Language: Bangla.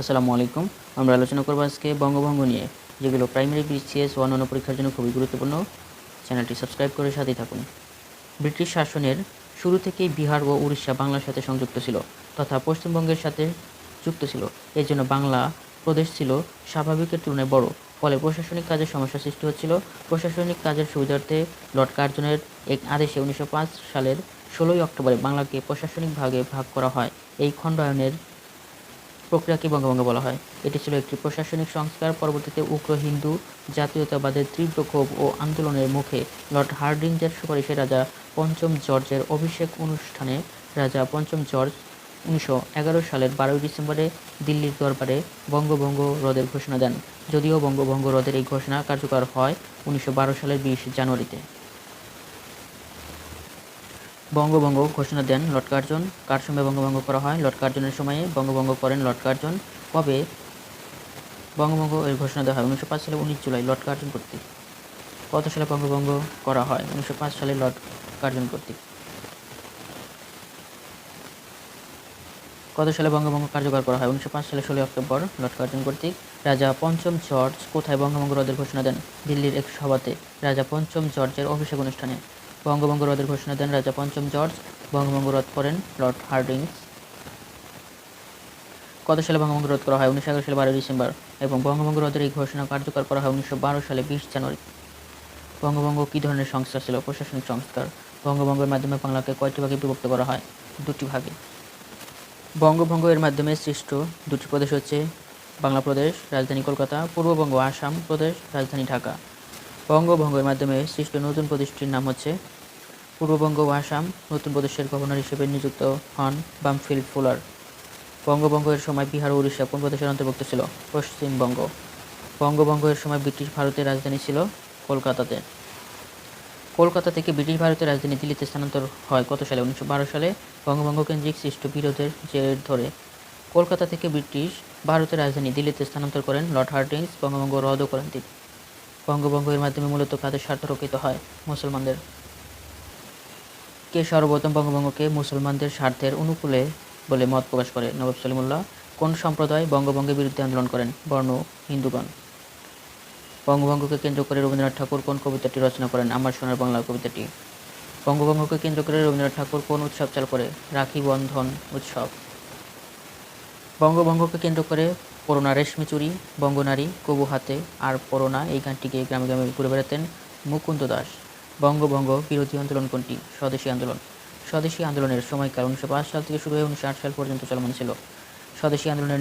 আসসালামু আলাইকুম। আমরা আলোচনা করব আজকে বঙ্গভঙ্গ নিয়ে, যেগুলো প্রাইমারি বিসিএস ও অন্যান্য পরীক্ষার জন্য খুবই গুরুত্বপূর্ণ। চ্যানেলটি সাবস্ক্রাইব করে সাথেই থাকুন। ব্রিটিশ শাসনের শুরু থেকেই বিহার ও উড়িষ্যা বাংলার সাথে সংযুক্ত ছিল তথা পশ্চিমবঙ্গের সাথে যুক্ত ছিল। এর জন্য বাংলা প্রদেশ ছিল স্বাভাবিকের তুলনায় বড়। ফলে প্রশাসনিক কাজের সমস্যা সৃষ্টি হচ্ছিল। প্রশাসনিক কাজের সুবিধার্থে লর্ড কার্জনের এক আদেশে উনিশশো পাঁচ সালের ষোলোই অক্টোবরে বাংলাকে প্রশাসনিক ভাগে ভাগ করা হয়। এই খণ্ডায়নের প্রক্রিয়াকে বঙ্গভঙ্গ বলা হয়। এটি ছিল একটি প্রশাসনিক সংস্কার, পরবর্তীতে উগ্র হিন্দু, জাতীয়তাবাদের তীব্র ক্ষোভ ও আন্দোলনের মুখে লর্ড হার্ডিঞ্জের সুপারিশে রাজা পঞ্চম জর্জের অভিষেক অনুষ্ঠানে রাজা পঞ্চম জর্জ উনিশশো এগারো সালের বারোই ডিসেম্বরে দিল্লির দরবারে বঙ্গভঙ্গ রদের ঘোষণা দেন। যদিও বঙ্গভঙ্গ রদের এই ঘোষণা কার্যকর হয় উনিশশো বারো সালের বিশ জানুয়ারিতে। বঙ্গভঙ্গ ঘোষণা দেন লর্ড কার্জন। কার সময় বঙ্গভঙ্গ করা হয়। লর্ড কার্জনের সময়ে বঙ্গভঙ্গ করেন লর্ড কার্জন। কবে? বঙ্গভঙ্গ এর ঘোষণা দেওয়া হয় উনিশশো পাঁচ সালে উনিশ জুলাই লর্ড কার্জন কর্তৃক। কত সালে বঙ্গভঙ্গ করা হয়? উনিশশো পাঁচ সালে লর্ড কার্জন কর্তৃক। কত সালে বঙ্গভঙ্গ কার্যকর করা হয়? উনিশশো পাঁচ সালে ষোলোই অক্টোবর লর্ড কার্জন কর্তৃক। রাজা পঞ্চম জর্জ কোথায় বঙ্গভঙ্গ রদের ঘোষণা দেন? দিল্লির এক সভাতে। রাজা পঞ্চম জর্জের অভিষেক অনুষ্ঠানে। বঙ্গভঙ্গ রদের ঘোষণা দেন রাজা পঞ্চম জর্জ বঙ্গভঙ্গ রদ করেন লর্ড হার্ডিংস কত সালে বঙ্গভঙ্গ রদ করা হয়? উনিশশো এগারো সালে বারোই ডিসেম্বর এবং বঙ্গভঙ্গ রদের এই ঘোষণা কার্যকর করা হয় উনিশশো বারো সালে বিশ জানুয়ারি। বঙ্গভঙ্গ কী ধরনের সংস্কার ছিল? প্রশাসনিক সংস্কার বঙ্গভঙ্গের মাধ্যমে বাংলাকে কয়টি ভাগে বিভক্ত করা হয়? দুটি ভাগে। বঙ্গভঙ্গ এর মাধ্যমে সৃষ্ট দুটি প্রদেশ হচ্ছে বাংলা প্রদেশ রাজধানী কলকাতা, পূর্ববঙ্গ, আসাম প্রদেশ, রাজধানী ঢাকা। বঙ্গভঙ্গের মাধ্যমে সৃষ্ট নতুন প্রদেশটির নাম হচ্ছে পূর্ববঙ্গ ও আসাম। নতুন প্রদেশের গভর্নর হিসেবে নিযুক্ত হন বামফিল্ড ফুলার। বঙ্গভঙ্গের সময় বিহার ও উড়িষ্যা কোন প্রদেশের অন্তর্ভুক্ত ছিল? পশ্চিমবঙ্গ। বঙ্গভঙ্গের সময় ব্রিটিশ ভারতের রাজধানী ছিল কলকাতাতে। কলকাতা থেকে ব্রিটিশ ভারতের রাজধানী দিল্লিতে স্থানান্তর হয় কত সালে? উনিশশো বারো সালে বঙ্গভঙ্গ কেন্দ্রিক সৃষ্ট বিরোধের জের ধরে। কলকাতা থেকে ব্রিটিশ ভারতের রাজধানী দিল্লিতে স্থানান্তর করেন লর্ড হার্ডিংস বঙ্গভঙ্গ রদও করেন তিনি। বঙ্গভঙ্গ এর মাধ্যমে মূলত কাদের স্বার্থ রক্ষিত হয় মুসলমানদের। কে সর্বপ্রথম বঙ্গভঙ্গকে মুসলমানদের স্বার্থের অনুকূলে বলে মত প্রকাশ করে? নবাব সলিমুল্লাহ কোন সম্প্রদায় বঙ্গভঙ্গের বিরুদ্ধে আন্দোলন করেন? বর্ণ, হিন্দুগণ। বঙ্গভঙ্গকে কেন্দ্র করে রবীন্দ্রনাথ ঠাকুর কোন কবিতাটি রচনা করেন? আমার সোনার বাংলা কবিতাটি। বঙ্গভঙ্গকে কেন্দ্র করে রবীন্দ্রনাথ ঠাকুর কোন উৎসব চালু করে? রাখি বন্ধন উৎসব। বঙ্গভঙ্গকে কেন্দ্র করে পরোনা রেশমি চুরি, বঙ্গনারী, কবু হাতে, আর পরোনা এই গানটিকে গ্রামে গ্রামে ঘুরে বেড়াতেন মুকুন্দ দাস। বঙ্গভঙ্গ বিরোধী আন্দোলন কোনটি? স্বদেশী আন্দোলন। স্বদেশী আন্দোলনের সময়কাল উনিশশো পাঁচ সাল থেকে শুরু হয়ে উনিশশো আট সাল পর্যন্ত চলমান ছিল। স্বদেশী আন্দোলনের